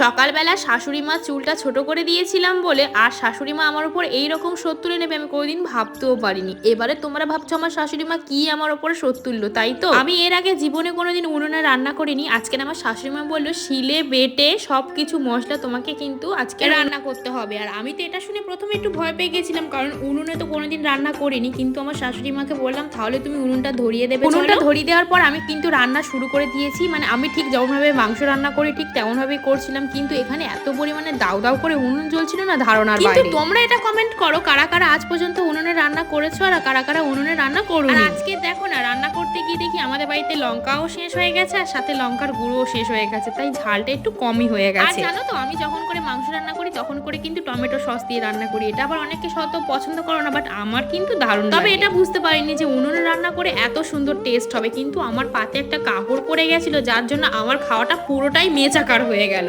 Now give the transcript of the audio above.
সকালবেলা শাশুড়ি মা চুলটা ছোট করে দিয়েছিলাম বলে, আর শাশুড়ি মা আমার উপর এই রকম শোধ তুলে নেবে আমি কোনোদিন ভাবতেও পারিনি। এবারে তোমরা ভাবছ আমার শাশুড়ি মা কি আমার উপরে শোধ তুললো তাই তো? আমি এর আগে জীবনে কোনোদিন উনুনে রান্না করিনি, আজকে আমার শাশুড়ি মা বলল, শিলে, বেটে সব কিছু মশলা তোমাকে কিন্তু আজকে রান্না করতে হবে। আর আমি তো এটা শুনে প্রথমে একটু ভয় পেয়ে গেছিলাম, কারণ উনুনে তো কোনোদিন রান্না করিনি, কিন্তু আমার শাশুড়ি মাকে বললাম, তাহলে তুমি উনুনটা ধরিয়ে দেবে উনুনটা ধরিয়ে দেওয়ার পর আমি কিন্তু রান্না শুরু করে দিয়েছি মানে আমি ঠিক যেমনভাবে মাংস রান্না করি, ঠিক তেমনভাবেই করছিলাম। কিন্তু এখানে এত পরিমাণে দাউ দাউ করে উনুন জ্বলছিল না ধারণার বাইরে? কিন্তু তোমরা এটা কমেন্ট করো কারা কারা আজ পর্যন্ত উনুনে রান্না করেছ আর কারা কারা উনুনে রান্না করো আর আজকে দেখো না রান্না করতে গিয়ে দেখি আমাদের বাড়িতে লঙ্কাও শেষ হয়ে গেছে আর সাথে লঙ্কার গুঁড়োও শেষ হয়ে গেছে তাই ঝালটা একটু কমই হয়ে গেছে। আর জানো তো আমি যখন করে মাংস রান্না করি তখন করে কিন্তু টমেটো সস দিয়ে রান্না করি। এটা আবার অনেকে শত পছন্দ করো না বাট আমার কিন্তু দারুণ তবে এটা বুঝতে পারিনি যে উনুনে রান্না করে এত সুন্দর টেস্ট হবে কিন্তু আমার পাতে একটা কাপড় পড়ে গেছিল যার জন্য আমার খাওয়াটা পুরোটাই মেচাকার হয়ে গেল।